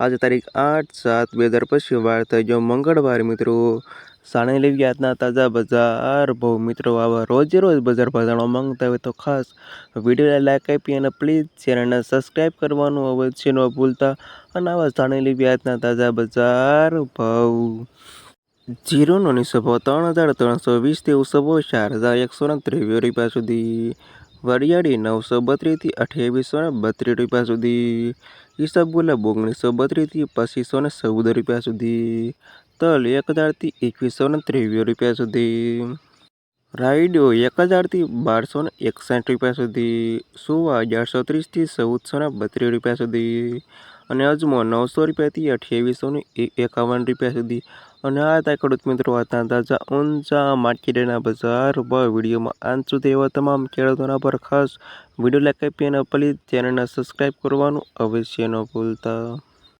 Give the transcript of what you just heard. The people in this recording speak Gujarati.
આજે તારીખ આઠ સાત બે હજાર પછી વાર થઈ ગયો મંગળવાર મિત્રો. સાણે લેવી આજના તાજા બજાર ભાવ મિત્રો. આવા રોજે રોજ બજાર ભાવ જાણવા માંગતા હોય તો ખાસ વિડીયોને લાઈક આપી અને પ્લીઝ ચેનલને સબસ્ક્રાઈબ કરવાનું અવશ્ય ન ભૂલતા. અને આવા સાણે લેવી આજના તાજા બજાર ભાવ. જીરોનો નિસભો ત્રણ હજાર ત્રણસો વીસથી ઉસભો ચાર હજાર એકસો ને ત્રેવીસ રૂપિયા સુધી. વરિયાળી નવસો બત્રીસથી અઠ્યાવીસો ને બત્રીસ રૂપિયા સુધી. ઈસબગુલા ઓગણીસો બત્રીસથી પચીસો ને ચૌદ રૂપિયા સુધી. તલ એક હજારથી એકવીસો ને ત્રેવીસ રૂપિયા સુધી. રાયડો એક હજારથી બારસો ને એકસઠ રૂપિયા સુધી. સુવા અગિયારસો ત્રીસથી ચૌદસો ને બત્રીસ રૂપિયા સુધી. અને અજમો નવસો રૂપિયાથી અઠ્યાવીસો ને એકાવન રૂપિયા સુધી. અને આ હતા ખેડૂત મિત્રો હતા તાજા ઊંચા માર્કેટના બજાર પર વિડીયોમાં અંત સુધી એવા તમામ ખેડૂતોના પર ખાસ વીડિયો લાઈક આપી અને પ્લીઝ ચેનલને સબસ્ક્રાઈબ કરવાનું અવશ્ય ન ભૂલતા.